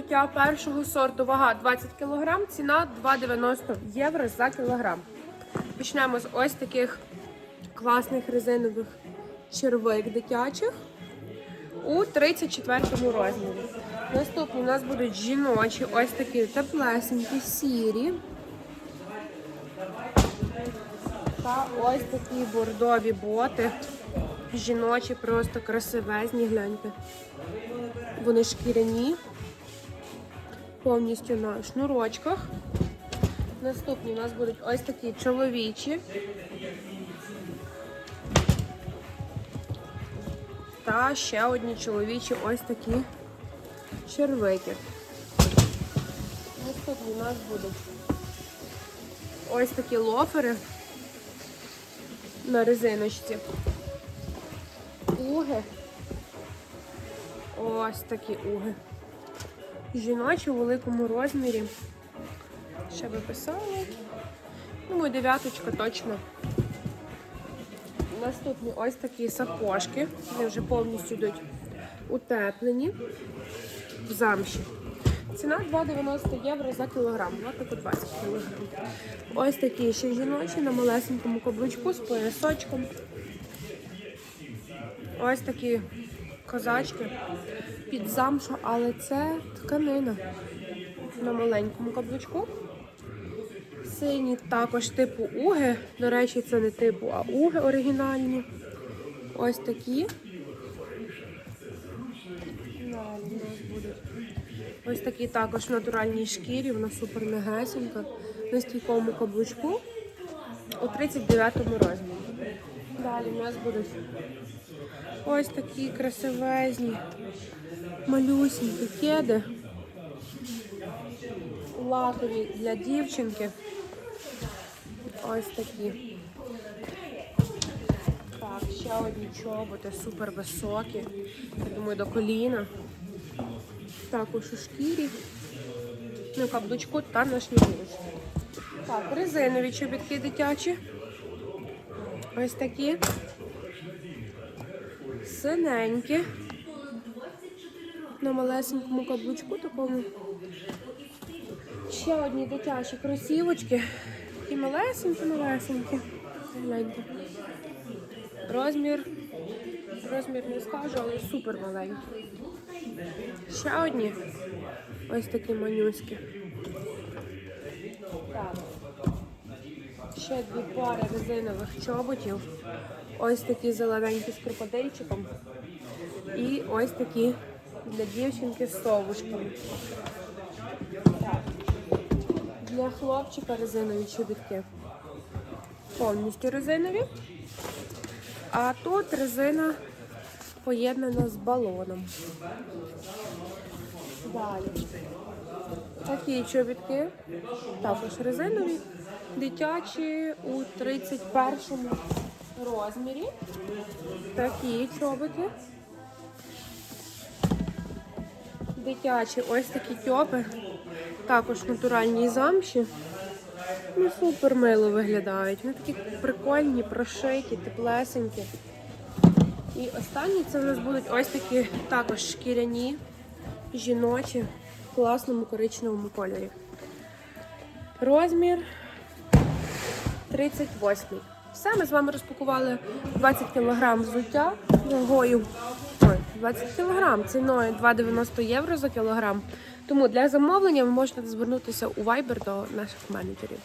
взуття першого сорту. Вага 20 кг, ціна 2,90 євро за кілограм. Почнемо з ось таких класних резинових червик дитячих у 34 розмірі. Наступні у нас будуть жіночі, ось такі теплесенькі, сірі. Та ось такі бордові боти. Жіночі, просто красивезні, гляньте. Вони шкіряні, повністю на шнурочках. Наступні у нас будуть ось такі чоловічі. Та ще одні чоловічі ось такі червики. Наступні у нас будуть ось такі лофери на резиночці. Уги. Ось такі уги. Жіночі у великому розмірі. Ще би писали. Думаю, дев'яточка точно. Наступні ось такі сапожки. Вони вже повністю йдуть утеплені в замші. Ціна 2,90 євро за кілограм. Латику 20 кілограм. Ось такі ще жіночі на малесенькому каблучку з поясочком. Ось такі козачки під замшу, але це тканина на маленькому каблучку. Сині також типу уги. До речі, це не типу, а уги оригінальні. Ось такі. Ось такі також в натуральній шкірі, вона супер м'ягесенька, на стійкому каблучку у 39 розмірі. Далі у нас будуть ось такі красивезні, малюсенькі кеди. Лакові для дівчинки. Ось такі. Так, ще одні чоботи, супер високі. Я думаю, до коліна. Також у шкірі, на каблучку та на шнурочку. Так, резинові чобітки дитячі. Ось такі. Синенькі. На малесенькому каблучку такому. Ще одні дитячі кросівочки. Такі малесенькі, малесенькі. Гляньте. Розмір. Розмір не скажу, але супер маленький. Ще одні. Ось такі манюські. Так. Ще дві пари резинових чоботів. Ось такі зелененькі з крокодильчиком. І ось такі для дівчинки з совушками. Так. Для хлопчика резинові чобітки. Повністю резинові. А тут резина поєднана з балоном. Далі. Такі чобітки, також резинові, дитячі у 31 розмірі. Такі чоботи. Дитячі ось такі тьопи, також натуральні замші. Ну, супер мило виглядають. Вони такі прикольні, прошиті, теплесенькі. І останні це в нас будуть ось такі також шкіряні, жіночі в класному коричневому кольорі. Розмір 38. Все, ми з вами розпакували 20 кг взуття вагою. Ой, 20 кг ціною 2,90 євро за кілограм. Тому для замовлення ви можете звернутися у Viber до наших менеджерів.